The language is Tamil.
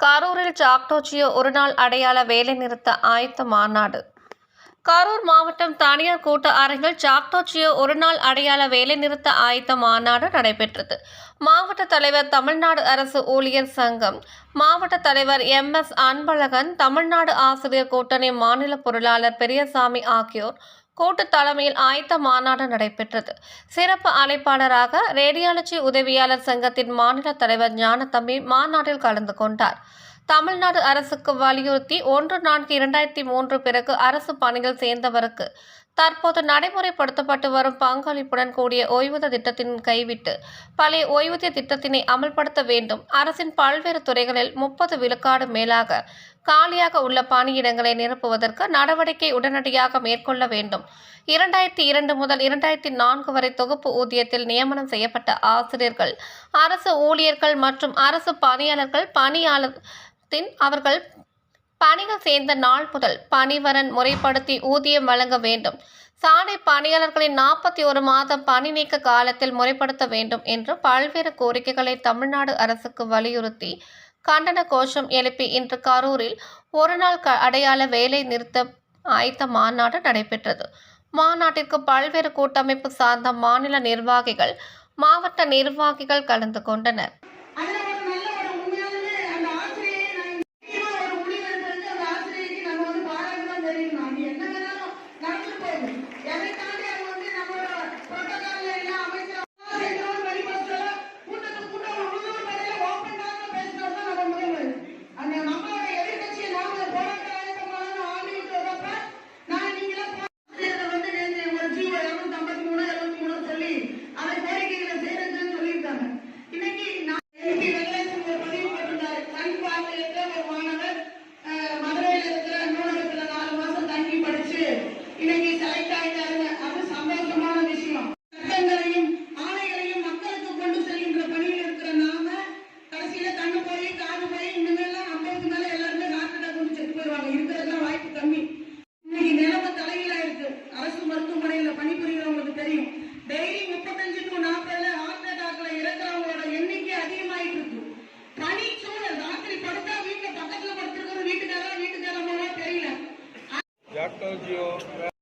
கரூரில் ஜாக்டோஜியோ ஒருநாள் அடையாள வேலைநிறுத்த ஆயத்த மாநாடு. கரூர் மாவட்டம் தனியார் கூட்ட அரங்கில் ஜாக்டோஜியோ ஒருநாள் அடையாள வேலைநிறுத்த ஆயத்த மாநாடு நடைபெற்றது. மாவட்ட தலைவர் தமிழ்நாடு அரசு ஊழியர் சங்கம் மாவட்ட தலைவர் எம். எஸ். அன்பழகன் தமிழ்நாடு ஆசிரியர் கூட்டணி மாநில பொருளாளர் பெரியசாமி ஆகியோர் கூட்டு தலைமையில் ஆயத்த மாநாடு நடைபெற்றது. சிறப்பு அழைப்பாளராக ரேடியாலஜி உதவியாளர் சங்கத்தின் மாநில தலைவர் ஞானத்தம்பி மாநாட்டில் கலந்து கொண்டார். தமிழ்நாடு அரசுக்கு வலியுறுத்தி ஒன்று நான்கு இரண்டாயிரத்தி மூன்று பிறகு அரசு பணியில் சேர்ந்தவருக்கு தற்போது நடைமுறைப்படுத்தப்பட்டு வரும் பங்களிப்புடன் கூடிய ஓய்வூதிய திட்டத்தின் கைவிட்டு பழைய ஓய்வூதிய திட்டத்தினை அமல்படுத்த வேண்டும். அரசின் பல்வேறு துறைகளில் முப்பது விழுக்காடு மேலாக காலியாக உள்ள பணியிடங்களை நிரப்புவதற்கு நடவடிக்கை உடனடியாக மேற்கொள்ள வேண்டும். இரண்டாயிரத்தி இரண்டு முதல் இரண்டாயிரத்தி நான்கு வரை தொகுப்பு ஊதியத்தில் நியமனம் செய்யப்பட்ட ஆசிரியர்கள் அரசு ஊழியர்கள் மற்றும் அரசு பணியாளர்கள் பணியாளத்தின் அவர்கள் பணிகள் சேர்ந்த நாள் முதல் பணிவரன் முறைப்படுத்தி ஊதியம் வழங்க வேண்டும். சாலை பணியாளர்களின் நாற்பத்தி ஒரு மாதம் பணி நீக்க காலத்தில் முறைப்படுத்த வேண்டும் என்று பல்வேறு கோரிக்கைகளை தமிழ்நாடு அரசுக்கு வலியுறுத்தி கண்டன கோஷம் எழுப்பி இன்று கரூரில் ஒருநாள் க அடையாள வேலை நிறுத்த ஆயத்த மாநாடு நடைபெற்றது. மாநாட்டிற்கு பல்வேறு கூட்டமைப்பு சார்ந்த மாநில நிர்வாகிகள் மாவட்ட நிர்வாகிகள் கலந்து கொண்டனர். Thank you.